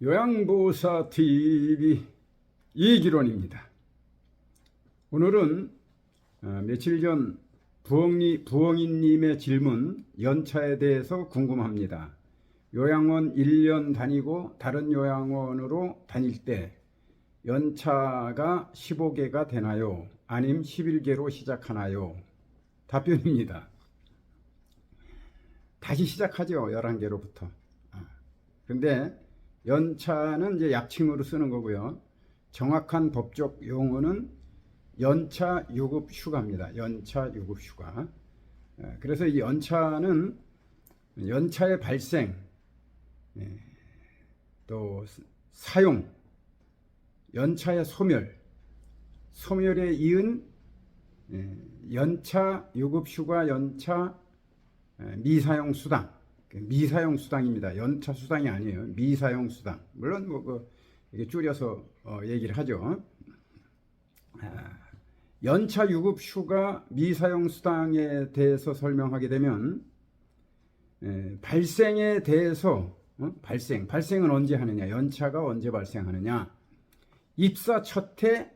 요양보호사 TV 이기론입니다. 오늘은 어, 며칠 전 부엉이, 부엉이님의 질문 연차에 대해서 궁금합니다. 요양원 1년 다니고 다른 요양원으로 다닐 때 연차가 15개가 되나요? 아님 11개로 시작하나요? 답변입니다. 다시 시작하죠. 11개로부터. 근데 연차는 이제 약칭으로 쓰는 거고요. 정확한 법적 용어는 연차 유급 휴가입니다. 연차 유급 휴가. 예, 그래서 이 연차는 연차의 발생, 예, 또 사용, 연차의 소멸, 소멸에 이은 예, 연차 유급 휴가, 연차 예, 미사용 수당, 그 미사용 수당입니다. 연차 수당이 아니에요. 미사용 수당. 물론 뭐그 이게 줄여서 어, 얘기를 하죠. 아, 연차 유급 휴가 미사용 수당에 대해서 설명하게 되면 에, 발생에 대해서 어? 발생 발생은 언제 하느냐 연차가 언제 발생하느냐 입사 첫 해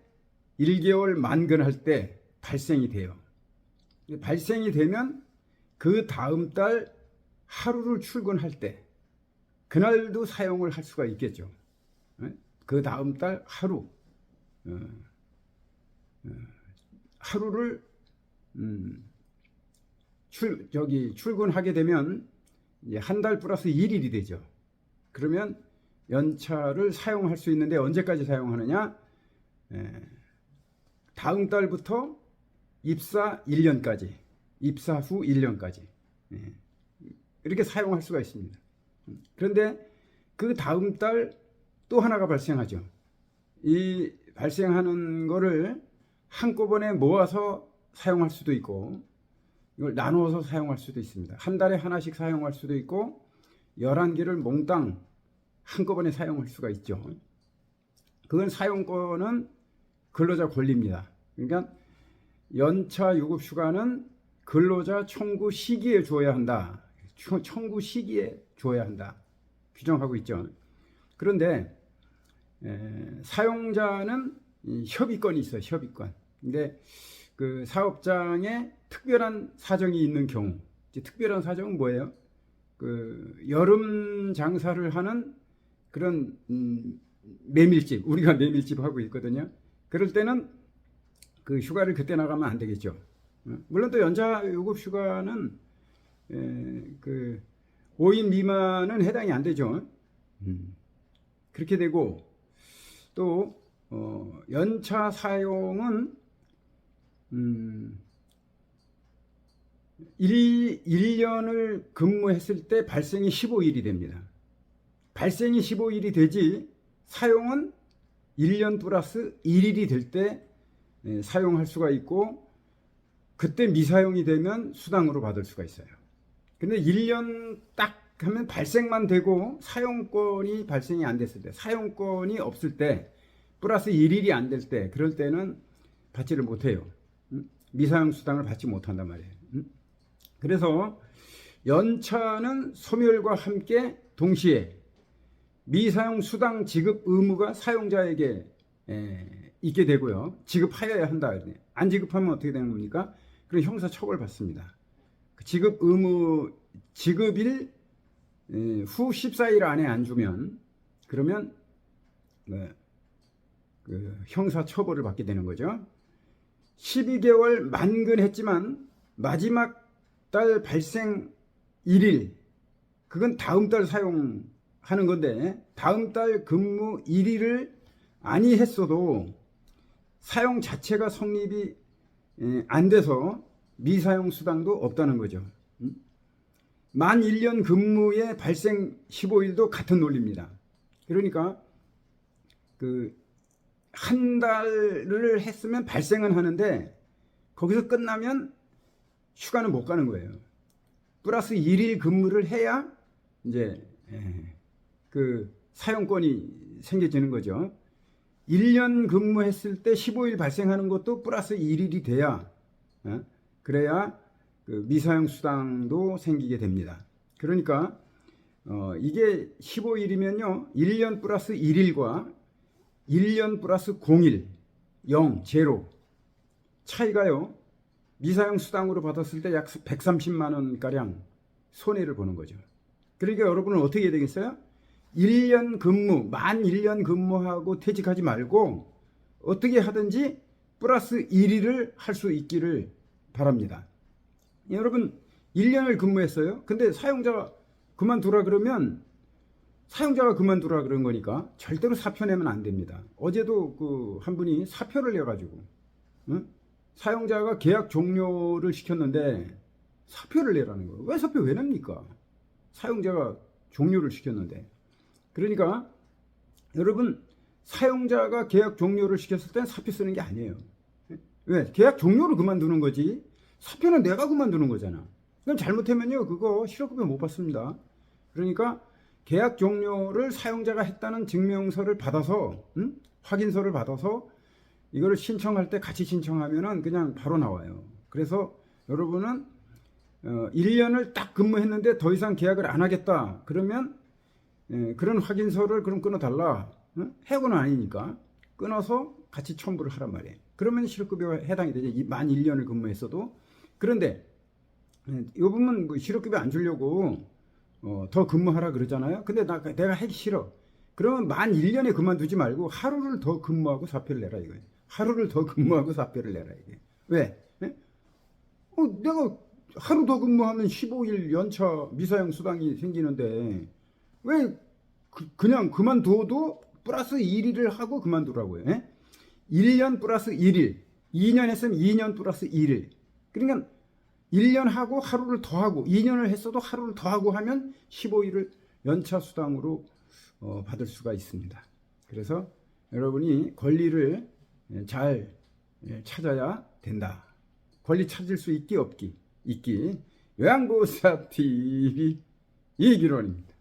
1개월 만근할 때 발생이 돼요. 발생이 되면 그 다음 달 하루를 출근할 때 그날도 사용을 할 수가 있겠죠. 예? 그 다음 달 하루 어, 어, 하루를 음, 출 저기 출근하게 되면 한 달 플러스 1일이 되죠. 그러면 연차를 사용할 수 있는데 언제까지 사용하느냐? 에, 다음 달부터 입사 1년까지, 입사 후 1년까지 예, 이렇게 사용할 수가 있습니다. 그런데 그 다음 달 또 하나가 발생하죠. 이 발생하는 거를 한꺼번에 모아서 사용할 수도 있고 이걸 나누어서 사용할 수도 있습니다. 한 달에 하나씩 사용할 수도 있고 11개를 몽땅 한꺼번에 사용할 수가 있죠. 그건 사용권은 근로자 권리입니다. 그러니까 연차 유급 휴가는 근로자 청구 시기에 줘야 한다. 청구 시기에 줘야 한다. 규정하고 있죠. 그런데 에, 사용자는 협의권이 있어요. 협의권. 근데 그 사업장에 특별한 사정이 있는 경우, 특별한 사정은 뭐예요? 그 여름 장사를 하는 그런 음, 메밀집, 우리가 메밀집 하고 있거든요. 그럴 때는 그 휴가를 그때 나가면 안 되겠죠. 어? 물론 또 연차 요급 휴가는 에, 그 5인 미만은 해당이 안 되죠. 음. 그렇게 되고 또 어, 연차 사용은 음, 1, 1년을 근무했을 때 발생이 15일이 됩니다. 발생이 15일이 되지 사용은 1년 플러스 1일이 될때 예, 사용할 수가 있고 그때 미사용이 되면 수당으로 받을 수가 있어요. 근데 1년 딱 하면 발생만 되고 사용권이 발생이 안 됐을 때, 사용권이 없을 때, 플러스 1일이 안 될 때, 그럴 때는 받지를 못해요. 음? 미사용 수당을 받지 못한단 말이에요. 음? 그래서 연차는 소멸과 함께 동시에 미사용 수당 지급 의무가 사용자에게 있게 되고요. 지급하여야 한다. 안 지급하면 어떻게 되는 겁니까? 그럼 형사 처벌 받습니다. 그 지급 의무 지급일 후 14일 안에 안 주면 그러면 네, 그 형사 처벌을 받게 되는 거죠. 12개월 만근했지만 마지막 달 발생 1일 그건 다음 달 사용하는 건데 다음 달 근무 1일을 아니 했어도 사용 자체가 성립이 안 돼서 미사용 수당도 없다는 거죠. 만 1년 근무의 발생 15일도 같은 논리입니다. 그러니까 그 한 달을 했으면 발생은 하는데 거기서 끝나면 휴가는 못 가는 거예요. 플러스 1일 근무를 해야 이제 그 사용권이 생겨지는 거죠. 1년 근무했을 때 15일 발생하는 것도 플러스 1일이 돼야 어? 그래야 그 미사용 수당도 생기게 됩니다. 그러니까 어, 이게 15일이면요. 1년 플러스 1일과 1년 플러스 0일, 0, 제로 차이가요. 미사용 수당으로 받았을 때 약 130만 원 가량 손해를 보는 거죠. 그러니까 여러분은 어떻게 해야 되겠어요? 1년 근무, 만 1년 근무하고 퇴직하지 말고 어떻게 하든지 플러스 1일을 할 수 있기를 바랍니다. 여러분 1년을 근무했어요. 근데 사용자가 그만두라 그러면 사용자가 그만두라 그런 거니까 절대로 사표 내면 안 됩니다. 어제도 그 한 분이 사표를 내가지고 응? 사용자가 계약 종료를 시켰는데 사표를 내라는 거예요. 왜 사표 왜 냅니까? 사용자가 종료를 시켰는데 그러니까 여러분 사용자가 계약 종료를 시켰을 땐 사표 쓰는 게 아니에요. 왜? 계약 종료를 그만두는 거지. 사표는 내가 그만두는 거잖아. 그럼 잘못하면요 그거 실업급여 못 받습니다. 그러니까 계약 종료를 사용자가 했다는 증명서를 받아서 응? 확인서를 받아서 이거를 신청할 때 같이 신청하면은 그냥 바로 나와요. 그래서 여러분은 어, 1년을 딱 근무했는데 더 이상 계약을 안 하겠다. 그러면 예, 그런 확인서를 그럼 끊어달라. 응? 해고는 아니니까 끊어서 같이 첨부를 하란 말이에요. 그러면 실업급여가 해당이 되죠. 이만 1년을 근무했어도. 그런데 예, 이 부분 뭐 실업급여 안 주려고 어, 더 근무하라 그러잖아요. 근데 나 내가 하기 싫어. 그러면 만 1년에 그만두지 말고 하루를 더 근무하고 사표를 내라 이거예요. 하루를 더 근무하고 사표를 내라 이게. 왜? 예? 어, 내가 하루 더 근무하면 15일 연차 미사용 수당이 생기는데 왜 그, 냥 그만둬도 플러스 1일을 하고 그만두라고요. 예? 1년 플러스 1일. 2년 했으면 2년 플러스 1일. 그러니까 1년 하고 하루를 더 하고 2년을 했어도 하루를 더 하고 하면 15일을 연차 수당으로 어, 받을 수가 있습니다. 그래서 여러분이 권리를 예, 잘 예, 찾아야 된다. 권리 찾을 수 있기 없기 있기 요양보사 TV 이기론입니다.